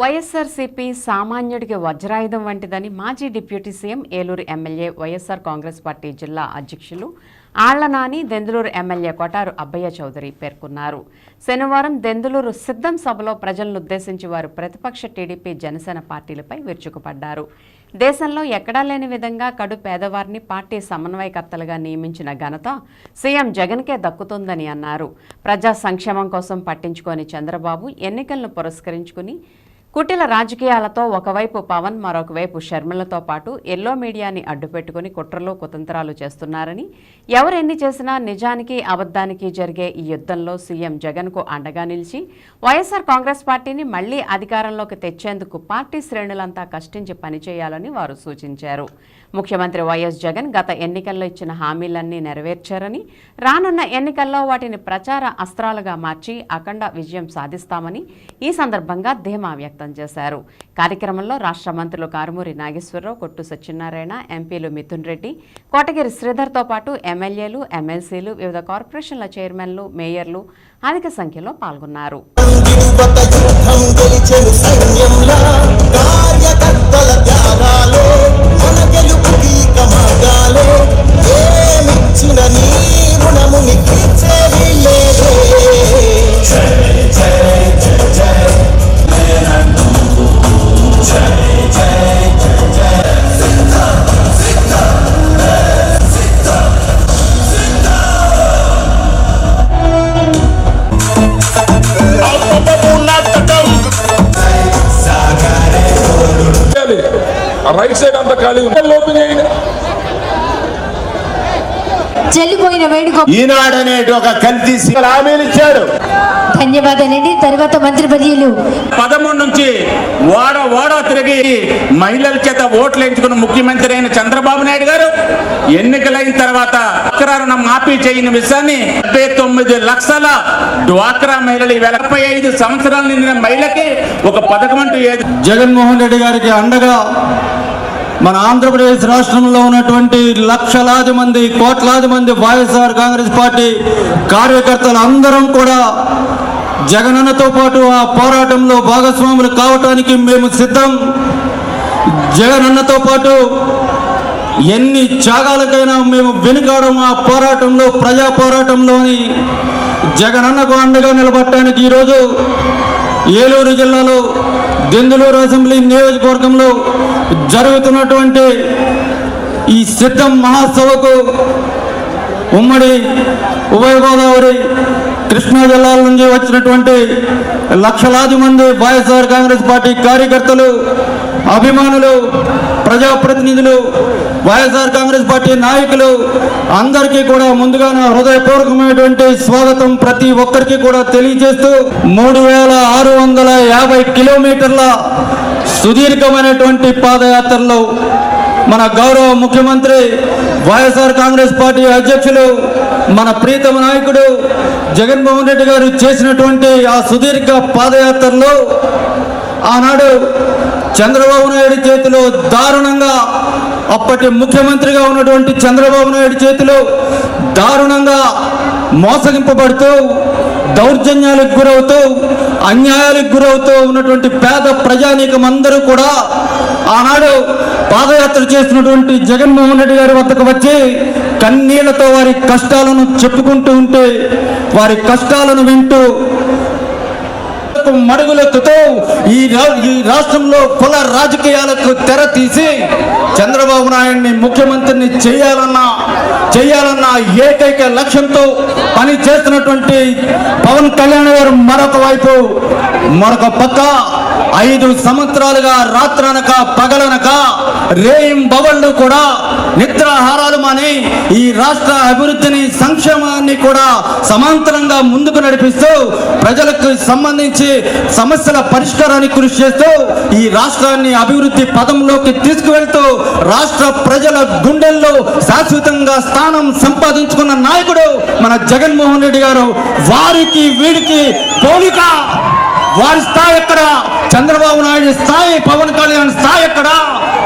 వైఎస్ఆర్సీపీ సామాన్యుడికి వజ్రాయుధం వంటిదని మాజీ deputy CM Eluru MLA YSR Congress party జిల్లా అధ్యక్షులు ఆళ్ళనాని దెందులూరు ఎమ్మెల్యే కొటారు అబ్బయ్య చౌదరి పేర్కొన్నారు. శనివారం దెందులూరు సిద్ధం సభలో ప్రజలను ఉద్దేశించి వారు ప్రతిపక్ష టీడీపీ జనసేన పార్టీలపై విరుచుకుపడ్డారు. దేశంలో ఎక్కడా లేని విధంగా కడు పేదవారిని పార్టీ సమన్వయకర్తలుగా నియమించిన ఘనత సీఎం జగన్కే దక్కుతుందని అన్నారు. ప్రజా సంక్షేమం కోసం పట్టించుకోని చంద్రబాబు ఎన్నికలను పురస్కరించుకుని కుటిల రాజకీయాలతో ఒకవైపు పవన్ మరొక వైపు షర్మిలతో పాటు ఎల్లో మీడియాని అడ్డుపెట్టుకుని కుట్రలు కుతంత్రాలు చేస్తున్నారని ఎవరు ఎన్ని చేసినా నిజానికి అబద్ధానికి జరిగే ఈ యుద్ధంలో సీఎం జగన్కు అండగా నిలిచి వైఎస్ఆర్ కాంగ్రెస్ పార్టీని మళ్ళీ అధికారంలోకి తెచ్చేందుకు పార్టీ శ్రేణులంతా కష్టించి పనిచేయాలని వారు సూచించారు. ముఖ్యమంత్రి వైఎస్ జగన్ గత ఎన్నికల్లో ఇచ్చిన హామీలన్నీ నెరవేర్చారని రానున్న ఎన్నికల్లో వాటిని ప్రచార అస్త్రాలుగా మార్చి అఖండ విజయం సాధిస్తామని ఈ సందర్భంగా ధీమా వ్యక్తం చేశారు. కార్యక్రమంలో రాష్ట్ర మంత్రులు కారుమూరి నాగేశ్వరరావు కొట్టు సత్యనారాయణ ఎంపీలు మిథున్ రెడ్డి కోటగిరి శ్రీధర్తో పాటు ఎమ్మెల్యేలు ఎమ్మెల్సీలు వివిధ కార్పొరేషన్ల చైర్మన్లు మేయర్లు అధిక సంఖ్యలో పాల్గొన్నారు. కార్యకర్తల త్యాగాలే మన గెలుపుకి కమాగాలే చెల్లిపోయిన వేడుక ఒక కల్తీ హామీలు ఇచ్చాడు ధన్యవాదాలండి. తర్వాత మంత్రి పదవులు. పదమూడు నుంచి ఓడ ఓడ తిరిగి మహిళల చేత ఓట్లు ఎంచుకున్న ముఖ్యమంత్రి అయిన చంద్రబాబు నాయుడు గారు ఎన్నికలైన తర్వాత రుణం మాఫీ చేయని విషయాన్ని డెబ్బై తొమ్మిది లక్షల డ్వాక్రా మహిళలు ముప్పై ఐదు సంవత్సరాలు నిండిన మహిళకి ఒక పథకం అంటూ జగన్మోహన్ రెడ్డి గారికి అండగా మన ఆంధ్రప్రదేశ్ రాష్ట్రంలో ఉన్నటువంటి లక్షలాది మంది కోట్లాది మంది వైఎస్ఆర్ కాంగ్రెస్ పార్టీ కార్యకర్తలు అందరం కూడా జగనన్నతో పాటు ఆ పోరాటంలో భాగస్వాములు కావటానికి మేము సిద్ధం. జగనన్నతో పాటు ఎన్ని త్యాగాలకైనా మేము వెనుకాడం ఆ పోరాటంలో ప్రజా పోరాటంలోని జగనన్నకు అండగా నిలబడటానికి ఈరోజు ఏలూరు జిల్లాలో దెందులూరు అసెంబ్లీ నియోజకవర్గంలో జరుగుతున్నటువంటి ఈ సిద్ధం మహాసభకు ఉమ్మడి ఉభయ గోదావరి కృష్ణా జిల్లాల నుంచి వచ్చినటువంటి లక్షలాది మంది వైఎస్ఆర్ కాంగ్రెస్ పార్టీ కార్యకర్తలు అభిమానులు ప్రజాప్రతినిధులు వైఎస్ఆర్ కాంగ్రెస్ పార్టీ నాయకులు అందరికీ కూడా ముందుగా నా హృదయపూర్వకమైనటువంటి స్వాగతం ప్రతి ఒక్కరికి కూడా తెలియజేస్తూ మూడు వేల ఆరు వందల కిలోమీటర్ల సుదీర్ఘమైనటువంటి పాదయాత్రలో మన గౌరవ ముఖ్యమంత్రి వైఎస్ఆర్ కాంగ్రెస్ పార్టీ అధ్యక్షులు మన ప్రీతమ నాయకుడు జగన్మోహన్ రెడ్డి గారు చేసినటువంటి ఆ సుదీర్ఘ పాదయాత్రలో ఆనాడు చంద్రబాబు నాయుడు చేతిలో దారుణంగా అప్పటి ముఖ్యమంత్రిగా ఉన్నటువంటి చంద్రబాబు నాయుడు చేతిలో దారుణంగా మోసగింపబడుతూ దౌర్జన్యాలకు గురవుతూ అన్యాయాలకు గురవుతూ ఉన్నటువంటి పేద ప్రజానీకం అందరూ కూడా ఆనాడు పాదయాత్ర చేసినటువంటి జగన్మోహన్ రెడ్డి గారి వద్దకు వచ్చి కన్నీళ్ళతో వారి కష్టాలను చెప్పుకుంటూ ఉంటే వారి కష్టాలను వింటూ మడుగులెత్తుతూ ఈ రా- ఈ రాష్ట్రంలో కుల రాజకీయాలకు తెర తీసి చంద్రబాబు నాయుడిని ముఖ్యమంత్రిని చేయాలన్న చేయాలన్న ఏకైక లక్ష్యంతో పని చేస్తున్నటువంటి పవన్ కళ్యాణ్ గారు మరొక వైపు మరొక పక్క ఐదు సంవత్సరాలుగా రాత్రనక పగలనక రేయిం బవళ్ళు కూడా నిద్రాహారాలు మాని ఈ రాష్ట్ర అభివృద్ధిని సంక్షేమాన్ని కూడా సమాంతరంగా ముందుకు నడిపిస్తూ ప్రజలకు సంబంధించి సమస్యల పరిష్కారానికి కృషి చేస్తూ ఈ రాష్ట్రాన్ని అభివృద్ధి పదంలోకి తీసుకువెళ్తూ రాష్ట్ర ప్రజల గుండెల్లో శాశ్వతంగా స్థానం సంపాదించుకున్న నాయకుడు మన జగన్మోహన్ రెడ్డి గారు. వారికి వీడికి పోలిక. వారి స్థాయి ఎక్కడ? చంద్రబాబు నాయుడు స్థాయి పవన్ కళ్యాణ్ స్థాయి ఎక్కడా?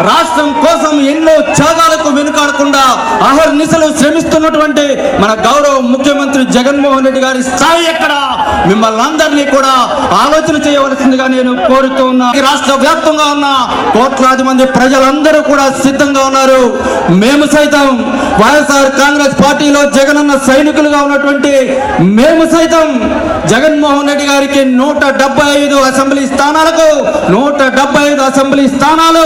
రాష్ట్రం కోసం ఎన్నో త్యాగాలకు వెనుకాడకుండా అహర్నిశలు శ్రమిస్తున్నటువంటి మన గౌరవ ముఖ్యమంత్రి జగన్మోహన్ రెడ్డి గారి స్థాయి ఎక్కడ? మిమ్మల్ని అందరినీ కూడా ఆలోచన చేయవలసిందిగా నేను కోరుతూ ఉన్నా. రాష్ట్ర వ్యాప్తంగా ఉన్న కోట్లాది మంది ప్రజలందరూ కూడా సిద్ధంగా ఉన్నారు. మేము సైతం వైఎస్ఆర్ కాంగ్రెస్ పార్టీలో జగనన్న సైనికులుగా ఉన్నటువంటి మేము సైతం జగన్మోహన్ రెడ్డి గారికి నూట ఐదు అసెంబ్లీ స్థానాలకు నూట ఐదు అసెంబ్లీ స్థానాలు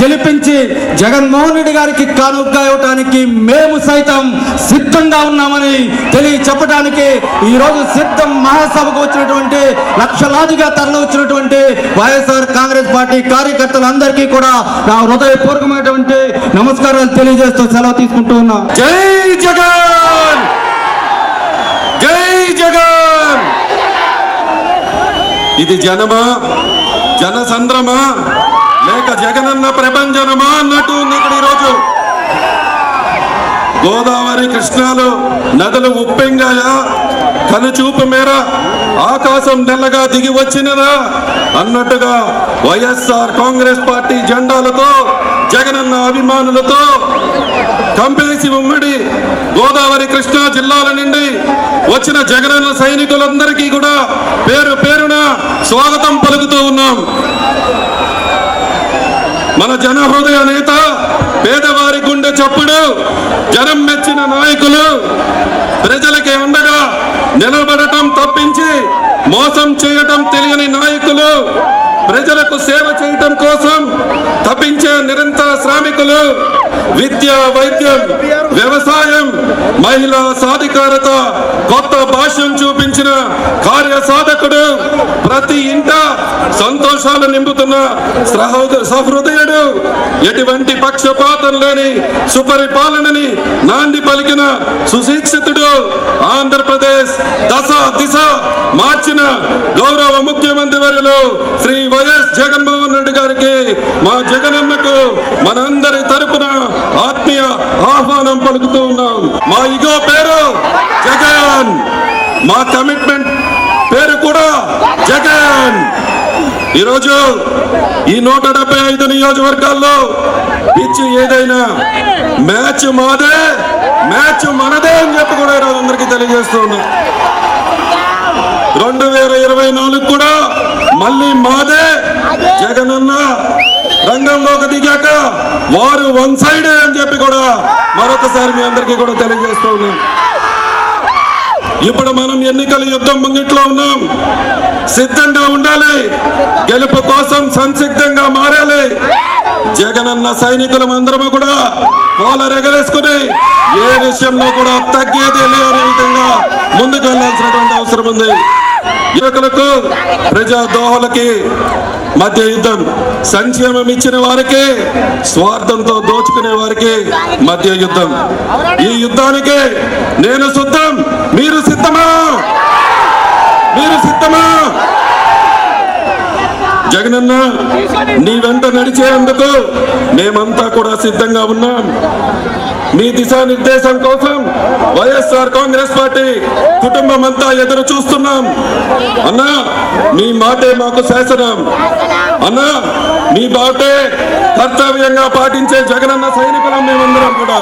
గెలిపించి జగన్మోహన్ రెడ్డి గారికి కానుగ్గా ఇవ్వటానికి మేము సైతం సిద్ధంగా ఉన్నామని తెలియ చెప్పడానికి ఈరోజు సిద్ధం మహాసభకు వచ్చినటువంటి లక్షలాదిగా తరలి వచ్చినటువంటి వైఎస్ఆర్ కాంగ్రెస్ పార్టీ కార్యకర్తలందరికీ కూడా నా హృదయపూర్వకమైనటువంటి నమస్కారాలు తెలియజేస్తూ సెలవు తీసుకుంటూ ఉన్నా. జై జగన్! జై జగన్! ఇది జనమా? జనసంద్రమా? లేక జగనన్న ప్రభంజనమా అన్నట్టు ఉంది ఇక్కడ ఈరోజు. గోదావరి కృష్ణాలు నదులు ఉప్పెంగాయా? కనుచూపు మేర ఆకాశం నెల్లగా దిగి వచ్చినదా? అన్నట్టుగా వైఎస్ఆర్ కాంగ్రెస్ పార్టీ జెండాలతో జగనన్న అభిమానులతో కంపేసి ఉమ్మడి గోదావరి కృష్ణా జిల్లాల నుండి వచ్చిన జగనన్న సైనికులందరికీ కూడా పేరు పేరున స్వాగతం పలుకుతూ ఉన్నాం. మన జన హృదయ నేత పేదవారి గుండె చప్పుడు జనం మెచ్చిన నాయకులు ప్రజలకి అండగా నిలబడటం తప్పించి మోసం చేయటం తెలియని నాయకులు ప్రజలకు సేవ చేయటం కోసం తప్పించే నిరంతర శ్రామికులు విద్య వైద్యం వ్యవసాయం మహిళా సాధికారత కొత్త భాష్యం చూపించిన కార్య సాధకుడు ప్రతి ఇంటా సంతోషాలు నింపుతున్న సహోద- సహృదయుడు. ఎటువంటి పక్షపాతం లేని సుపరిపాలనని నాంది పలికిన సుశిక్షితుడు ఆంధ్రప్రదేశ్ దశ దిశ మార్చిన గౌరవ ముఖ్యమంత్రి వర్యులు శ్రీ వైఎస్ జగన్మోహన్ రెడ్డి గారికి మా జగనన్నకు మనందరి తరపున ఆత్మీయ ఆహ్వానం పలుకుతూ ఉన్నాం. మా ఇగో పేరు జగన్. మా కమిట్మెంట్ పేరు కూడా జగన్. ఈరోజు ఈ నూట డెబ్బై ఐదు నియోజకవర్గాల్లో పిచ్ ఏదైనా మ్యాచ్ మాదే మ్యాచ్ మనదే అని చెప్పి కూడా ఈరోజు అందరికీ తెలియజేస్తున్నాం రెండు వేల ఇరవై నాలుగు కూడా మళ్ళీ మాదే. జగనన్న రంగంలోకి దిగాక వారు వన్ సైడ్ అని చెప్పి కూడా మరొకసారి మీ అందరికీ కూడా తెలియజేస్తూ ఉన్నాం. ఇప్పుడు మనం ఎన్నికల యుద్ధం ముంగిట్లో ఉన్నాం. సిద్ధంగా ఉండాలి. గెలుపు కోసం సంసిద్ధంగా మారాలి. జగనన్న సైనికులం అందరము కూడా కోలరెగరేసుకుని ఏ విషయంలో కూడా తగ్గేది లేని విధంగా ముందుకు వెళ్ళాల్సినటువంటి అవసరం ఉంది. యువకులకు ప్రజా దోహలకి మధ్య యుద్ధం సంక్షేమం ఇచ్చిన వారికి స్వార్థంతో దోచుకునే వారికి మధ్య యుద్ధం. ఈ యుద్ధానికి నేను శుద్ధం. మీరు సిద్ధమా? మీరు సిద్ధమా? జగనన్న నీ వెంట నడిచేందుకు మేమంతా కూడా సిద్ధంగా ఉన్నాం. మీ దిశానిర్దేశం కోసం వైఎస్ఆర్ కాంగ్రెస్ పార్టీ కుటుంబం అంతా ఎదురు చూస్తున్నాం. అన్నా మీ మాటే మాకు శాసనం. అన్నా మీ బాటే కర్తవ్యంగా పాటించే జగనన్న సైనికులం మేమందరం కూడా.